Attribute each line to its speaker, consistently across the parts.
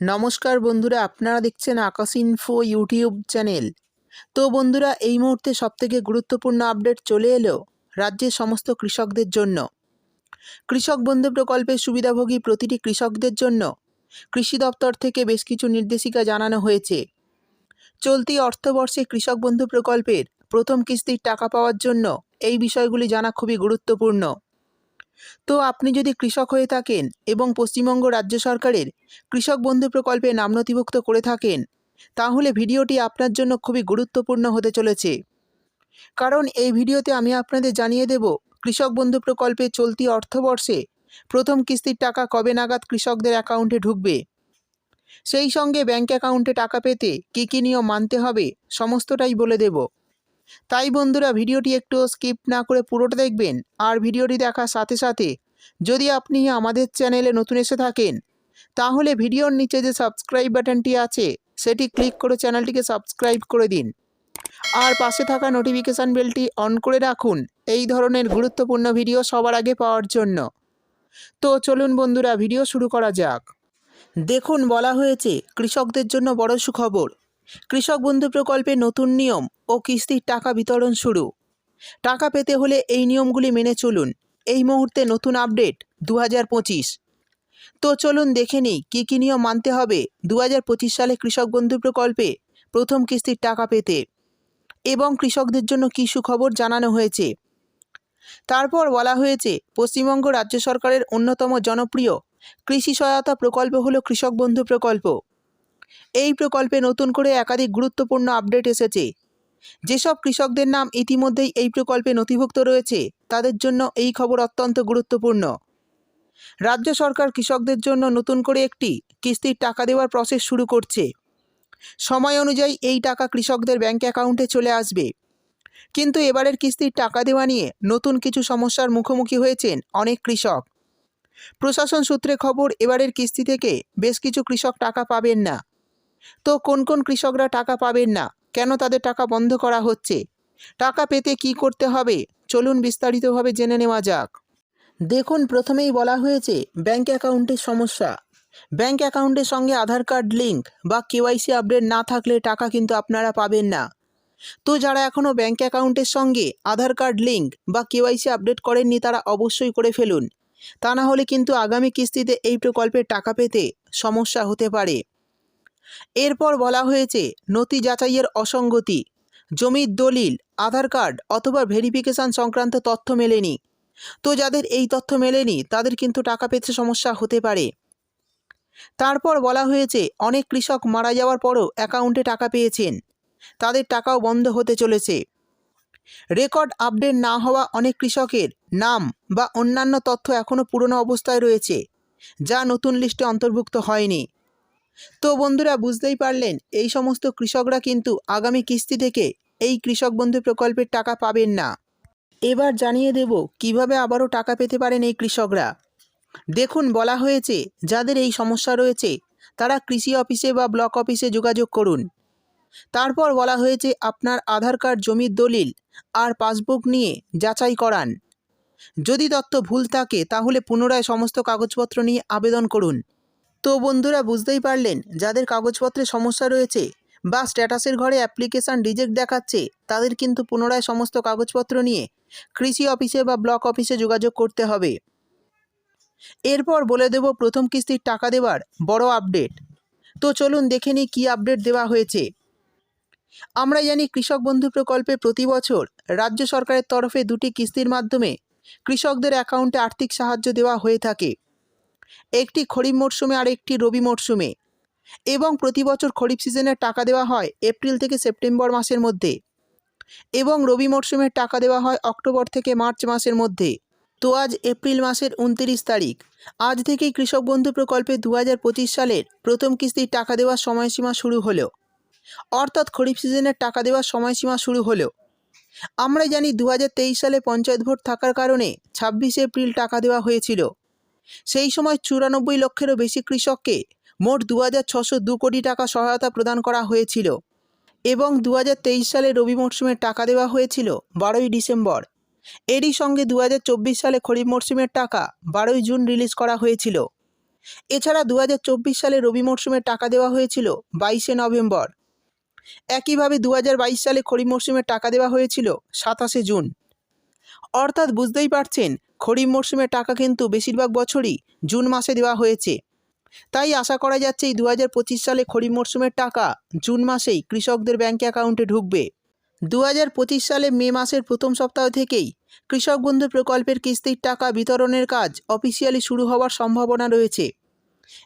Speaker 1: নমস্কার বন্ধুরা, আপনারা দেখছেন আকাশ ইনফো ইউটিউব চ্যানেল তো বন্ধুরা, এই মুহূর্তে সবথেকে গুরুত্বপূর্ণ আপডেট চলে এলো রাজ্যের সমস্ত কৃষকদের জন্য। কৃষক বন্ধু প্রকল্পের সুবিধাভোগী প্রতিটি কৃষকদের জন্য কৃষি দপ্তর থেকে বেশ কিছু নির্দেশিকা জানানো হয়েছে। চলতি অর্থবর্ষে কৃষক বন্ধু প্রকল্পের প্রথম কিস্তির টাকা পাওয়ার জন্য এই বিষয়গুলি জানা খুবই গুরুত্বপূর্ণ। তো আপনি যদি কৃষক হয়ে থাকেন এবং পশ্চিমবঙ্গ রাজ্য সরকারের কৃষক বন্ধু প্রকল্পে নাম নথিভুক্ত করে থাকেন, তাহলে ভিডিওটি আপনার জন্য খুবই গুরুত্বপূর্ণ হতে চলেছে। কারণ এই ভিডিওতে আমি আপনাদের জানিয়ে দেব, কৃষক বন্ধু প্রকল্পে চলতি অর্থবর্ষে প্রথম কিস্তির টাকা কবে নাগাদ কৃষকদের অ্যাকাউন্টে ঢুকবে? সেই সঙ্গে ব্যাঙ্ক অ্যাকাউন্টে টাকা পেতে কী কী নিয়ম মানতে হবে, সমস্তটাই বলে দেব। তাই বন্ধুরা ভিডিওটি একটু স্কিপ না করে পুরোটা দেখবেন আর ভিডিওটি দেখার সাথে সাথে যদি আপনি আমাদের চ্যানেলে নতুন এসে থাকেন, তাহলে ভিডিওর নিচে যে সাবস্ক্রাইব বাটনটি আছে, সেটি ক্লিক করে চ্যানেলটিকে সাবস্ক্রাইব করে দিন। আর পাশে থাকা নোটিফিকেশান বেলটি অন করে রাখুন, এই ধরনের গুরুত্বপূর্ণ ভিডিও সবার আগে পাওয়ার জন্য। তো চলুন বন্ধুরা, ভিডিও শুরু করা যাক। দেখুন, বলা হয়েছে, কৃষকদের জন্য বড় সুখবর। কৃষক বন্ধু প্রকল্পে নতুন নিয়ম ও কিস্তির টাকা বিতরণ শুরু। টাকা পেতে হলে এই নিয়মগুলি মেনে চলুন। এই মুহূর্তে নতুন আপডেট দু হাজার পঁচিশ। তো চলুন দেখে নিই, কী কী নিয়ম মানতে হবে দু হাজার পঁচিশ সালে কৃষক বন্ধু প্রকল্পে প্রথম কিস্তির টাকা পেতে এবং কৃষকদের জন্য কী সুখবর জানানো হয়েছে। তারপর বলা হয়েছে, পশ্চিমবঙ্গ রাজ্য সরকারের অন্যতম জনপ্রিয় কৃষি সহায়তা প্রকল্প হলো কৃষক বন্ধু প্রকল্প। এই প্রকল্পে নতুন করে একাধিক গুরুত্বপূর্ণ আপডেট এসেছে। যেসব কৃষকদের নাম ইতিমধ্যেই এই প্রকল্পে নথিভুক্ত রয়েছে, তাদের জন্য এই খবর অত্যন্ত গুরুত্বপূর্ণ। রাজ্য সরকার কৃষকদের জন্য নতুন করে একটি কিস্তির টাকা দেওয়ার প্রসেস শুরু করছে। সময় অনুযায়ী এই টাকা কৃষকদের ব্যাংক অ্যাকাউন্টে চলে আসবে। কিন্তু এবারের কিস্তির টাকা দেওয়া নিয়ে নতুন কিছু সমস্যার মুখোমুখি হয়েছেন অনেক কৃষক। প্রশাসন সূত্রে খবর, এবারের কিস্তি থেকে বেশ কিছু কৃষক টাকা পাবেন না। তো কোন কোন কৃষকরা টাকা পাবেন না? কেন তাদের টাকা বন্ধ করা হচ্ছে? টাকা পেতে কি করতে হবে? চলুন বিস্তারিতভাবে জেনে নেওয়া যাক। দেখুন, প্রথমেই বলা হয়েছে, ব্যাংক অ্যাকাউন্টের সমস্যা। ব্যাংক অ্যাকাউন্টের সঙ্গে আধার কার্ড লিঙ্ক বা কেওয়াইসি আপডেট না থাকলে টাকা কিন্তু আপনারা পাবেন না। তো যারা এখনও ব্যাংক অ্যাকাউন্টের সঙ্গে আধার কার্ড লিঙ্ক বা কেওয়াইসি আপডেট করেননি, তারা অবশ্যই করে ফেলুন। তা না হলে কিন্তু আগামী কিস্তিতে এই প্রকল্পের টাকা পেতে সমস্যা হতে পারে। এরপর বলা হয়েছে, নথি যাচাইয়ের অসঙ্গতি, জমির দলিল, আধার কার্ড অথবা ভেরিফিকেশন সংক্রান্ত তথ্য মেলেনি। তো যাদের এই তথ্য মেলেনি, তাদের কিন্তু টাকা পেতে সমস্যা হতে পারে। তারপর বলা হয়েছে, অনেক কৃষক মারা যাওয়ার পরও অ্যাকাউন্টে টাকা পেয়েছেন। তাদের টাকাও বন্ধ হতে চলেছে। রেকর্ড আপডেট না হওয়া অনেক কৃষকের নাম বা অন্যান্য তথ্য এখনও পুরনো অবস্থায় রয়েছে, যা নতুন লিস্টে অন্তর্ভুক্ত হয়নি। তো বন্ধুরা বুঝতেই পারলেন, এই সমস্ত কৃষকরা কিন্তু আগামী কিস্তি থেকে এই কৃষক বন্ধু প্রকল্পের টাকা পাবেন না। এবার জানিয়ে দেব, কীভাবে আবারও টাকা পেতে পারেন এই কৃষকরা? দেখুন, বলা হয়েছে, যাদের এই সমস্যা রয়েছে, তারা কৃষি অফিসে বা ব্লক অফিসে যোগাযোগ করুন। তারপর বলা হয়েছে, আপনার আধার কার্ড, জমির দলিল আর পাসবুক নিয়ে যাচাই করান। যদি তথ্য ভুল থাকে, তাহলে পুনরায় সমস্ত কাগজপত্র নিয়ে আবেদন করুন। তো বন্ধুরা বুঝতেই পারলেন, যাদের কাগজপত্রে সমস্যা রয়েছে বা স্ট্যাটাসের ঘরে অ্যাপ্লিকেশান রিজেক্ট দেখাচ্ছে, তাদের কিন্তু পুনরায় সমস্ত কাগজপত্র নিয়ে কৃষি অফিসে বা ব্লক অফিসে যোগাযোগ করতে হবে। এরপর বলে দেব প্রথম কিস্তির টাকা দেওয়ার বড় আপডেট। তো চলুন দেখে নিই কী আপডেট দেওয়া হয়েছে। আমরা জানি কৃষক বন্ধু প্রকল্পে প্রতি বছর রাজ্য সরকারের তরফে দুটি কিস্তির মাধ্যমে কৃষকদের অ্যাকাউন্টে আর্থিক সাহায্য দেওয়া হয়ে থাকে। একটি খরিফ মরশুমে আর একটি রবি মরশুমে। এবং প্রতি বছর খরিফ সিজনের টাকা দেওয়া হয় এপ্রিল থেকে সেপ্টেম্বর মাসের মধ্যে। এবং রবি মরশুমের টাকা দেওয়া হয় অক্টোবর থেকে মার্চ মাসের মধ্যে। তো আজ এপ্রিল মাসের উনতিরিশ তারিখ। আজ থেকেই কৃষক বন্ধু প্রকল্পে দু হাজার পঁচিশ সালের প্রথম কিস্তির টাকা দেওয়ার সময়সীমা শুরু হলো। অর্থাৎ খরিফ সিজনের টাকা দেওয়ার সময়সীমা শুরু হলো। আমরা জানি দু হাজার তেইশ সালে পঞ্চায়েত ভোট থাকার কারণে ছাব্বিশে এপ্রিল টাকা দেওয়া হয়েছিল। সেই সময় চুরানব্বই লক্ষেরও বেশি কৃষককে মোট দু হাজার ছশো দু কোটি টাকা সহায়তা প্রদান করা হয়েছিল এবং দু হাজার তেইশ সালে রবি মরশুমের টাকা দেওয়া হয়েছিল বারোই ডিসেম্বর। এরই সঙ্গে দু হাজার চব্বিশ সালে খরিফ মরশুমের টাকা বারোই জুন রিলিজ করা হয়েছিল। এছাড়া দু হাজার চব্বিশ সালে রবি মরশুমের টাকা দেওয়া হয়েছিল বাইশে নভেম্বর। একইভাবে দু হাজার বাইশ সালে খরিফ মরশুমের টাকা দেওয়া হয়েছিল সাতাশে জুন। অর্থাৎ বুঝতেই পারছেন খরিফ মরশুমের টাকা কিন্তু বেশিরভাগ বছরই জুন মাসে দেওয়া হয়েছে। তাই আশা করা যাচ্ছে এই দু হাজার পঁচিশ সালে খরিফ মরশুমের টাকা জুন মাসেই কৃষকদের ব্যাঙ্ক অ্যাকাউন্টে ঢুকবে। দু হাজার পঁচিশ সালে মে মাসের প্রথম সপ্তাহ থেকেই কৃষক বন্ধু প্রকল্পের কিস্তির টাকা বিতরণের কাজ অফিসিয়ালি শুরু হওয়ার সম্ভাবনা রয়েছে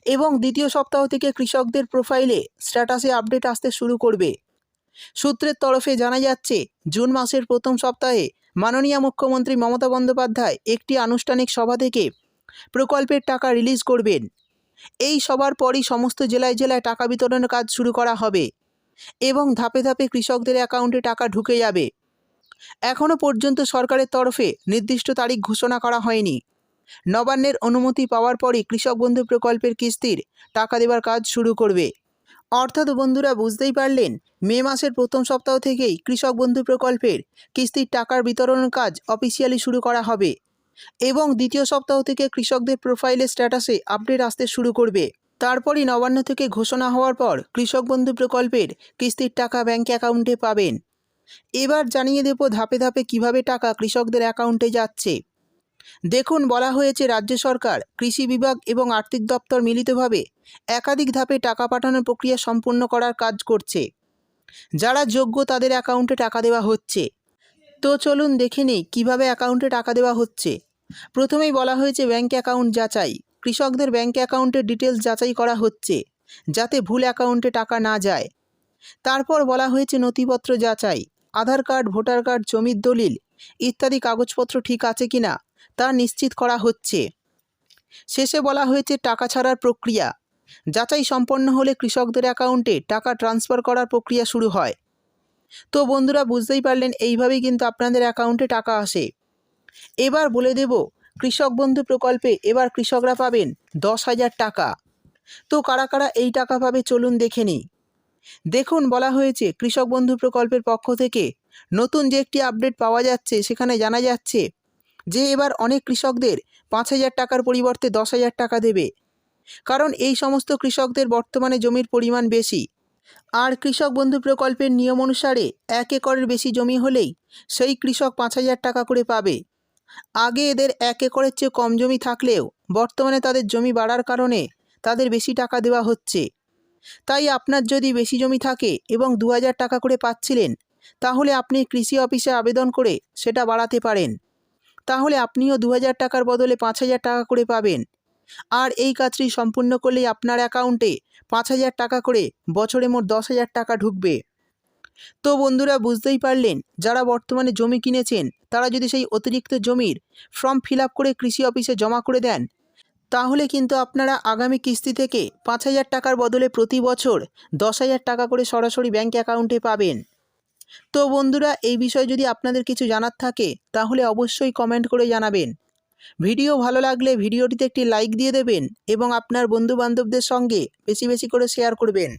Speaker 1: এবং দ্বিতীয় সপ্তাহ থেকে কৃষকদের প্রোফাইলে স্ট্যাটাসে আপডেট আসতে শুরু করবে। সূত্রের তরফে জানা যাচ্ছে, জুন মাসের প্রথম সপ্তাহে মাননীয় মুখ্যমন্ত্রী মমতা বন্দ্যোপাধ্যায় একটি আনুষ্ঠানিক সভা থেকে প্রকল্পের টাকা রিলিজ করবেন। এই সবার পরই সমস্ত জেলায় জেলায় টাকা বিতরণের কাজ শুরু করা হবে এবং ধাপে ধাপে কৃষকদের অ্যাকাউন্টে টাকা ঢুকে যাবে। এখনও পর্যন্ত সরকারের তরফে নির্দিষ্ট তারিখ ঘোষণা করা হয়নি। নবান্নের অনুমতি পাওয়ার পরই কৃষক বন্ধু প্রকল্পের কিস্তির টাকা দেওয়ার কাজ শুরু করবে। অর্থাৎ বন্ধুরা বুঝতেই পারলেন, মে মাসের প্রথম সপ্তাহ থেকেই কৃষক বন্ধু প্রকল্পের কিস্তির টাকার বিতরণের কাজ অফিসিয়ালি শুরু করা হবে এবং দ্বিতীয় সপ্তাহ থেকে কৃষকদের প্রোফাইলে স্ট্যাটাসে আপডেট আসতে শুরু করবে। তারপরই নবান্ন থেকে ঘোষণা হওয়ার পর কৃষক বন্ধু প্রকল্পের কিস্তির টাকা ব্যাঙ্ক অ্যাকাউন্টে পাবেন। এবার জানিয়ে দেব ধাপে ধাপে কীভাবে টাকা কৃষকদের অ্যাকাউন্টে যাচ্ছে। দেখুন, বলা হয়েছে রাজ্য সরকার, কৃষি বিভাগ এবং আর্থিক দপ্তর মিলিতভাবে একাধিক ধাপে টাকা পাঠানোর প্রক্রিয়া সম্পূর্ণ করার কাজ করছে। যারা যোগ্য তাদের অ্যাকাউন্টে টাকা দেওয়া হচ্ছে। তো চলুন দেখে নেই কীভাবে অ্যাকাউন্টে টাকা দেওয়া হচ্ছে। প্রথমেই বলা হয়েছে ব্যাঙ্ক অ্যাকাউন্ট যাচাই। কৃষকদের ব্যাঙ্ক অ্যাকাউন্টের ডিটেলস যাচাই করা হচ্ছে, যাতে ভুল অ্যাকাউন্টে টাকা না যায়। তারপর বলা হয়েছে নথিপত্র যাচাই, আধার কার্ড, ভোটার কার্ড, জমির দলিল ইত্যাদি কাগজপত্র ঠিক আছে কিনা। তা নিশ্চিত করা হচ্ছে। শেষে বলা হয়েছে, টাকা ছাড়ার প্রক্রিয়া। যাচাই সম্পন্ন হলে কৃষকদের অ্যাকাউন্টে টাকা ট্রান্সফার করার প্রক্রিয়া শুরু হয়। তো বন্ধুরা, বুঝতেই পারলেন, এইভাবেই কিন্তু আপনাদের অ্যাকাউন্টে টাকা আসে। এবার বলে দেব, কৃষক বন্ধু প্রকল্পে এবার কৃষকরা পাবেন দশ হাজার টাকা। তো কারা কারা এই টাকা পাবে চলুন দেখে নিই। দেখুন, বলা হয়েছে, কৃষক বন্ধু প্রকল্পের পক্ষ থেকে নতুন যে একটি আপডেট পাওয়া যাচ্ছে, সেখানে জানা যাচ্ছে যে এবার অনেক কৃষকদের পাঁচ হাজার টাকার পরিবর্তে দশ হাজার টাকা দেবে। কারণ এই সমস্ত কৃষকদের বর্তমানে জমির পরিমাণ বেশি। আর কৃষক বন্ধু প্রকল্পের নিয়ম অনুসারে এক একরের বেশি জমি হলেই সেই কৃষক পাঁচ হাজার টাকা করে পাবে। আগে এদের এক একরের চেয়ে কম জমি থাকলেও বর্তমানে তাদের জমি বাড়ার কারণে তাদের বেশি টাকা দেওয়া হচ্ছে। তাই আপনার যদি বেশি জমি থাকে এবং দু হাজার টাকা করে পাচ্ছিলেন, তাহলে আপনি কৃষি অফিসে আবেদন করে সেটা বাড়াতে পারেন। তাহলে আপনিও দু হাজার টাকার বদলে পাঁচ হাজার টাকা করে পাবেন। আর এই কাজটি সম্পূর্ণ করলেই আপনার অ্যাকাউন্টে পাঁচ হাজার টাকা করে বছরে মোট দশ হাজার টাকা ঢুকবে। তো বন্ধুরা, বুঝতেই পারলেন, যারা বর্তমানে জমি কিনেছেন, তারা যদি সেই অতিরিক্ত জমির ফর্ম ফিল করে কৃষি অফিসে জমা করে দেন, তাহলে কিন্তু আপনারা আগামী কিস্তি থেকে পাঁচ হাজার টাকার বদলে প্রতি বছর দশ হাজার টাকা করে সরাসরি ব্যাঙ্ক অ্যাকাউন্টে পাবেন। তো বন্ধুরা, এই বিষয়ে যদি আপনাদের কিছু জানার থাকে, তাহলে অবশ্যই কমেন্ট করে জানাবেন। ভিডিও ভালো লাগলে ভিডিওটিতে একটি লাইক দিয়ে দেবেন এবং আপনার বন্ধু বান্ধবদের সঙ্গে বেশি বেশি করে শেয়ার করবেন।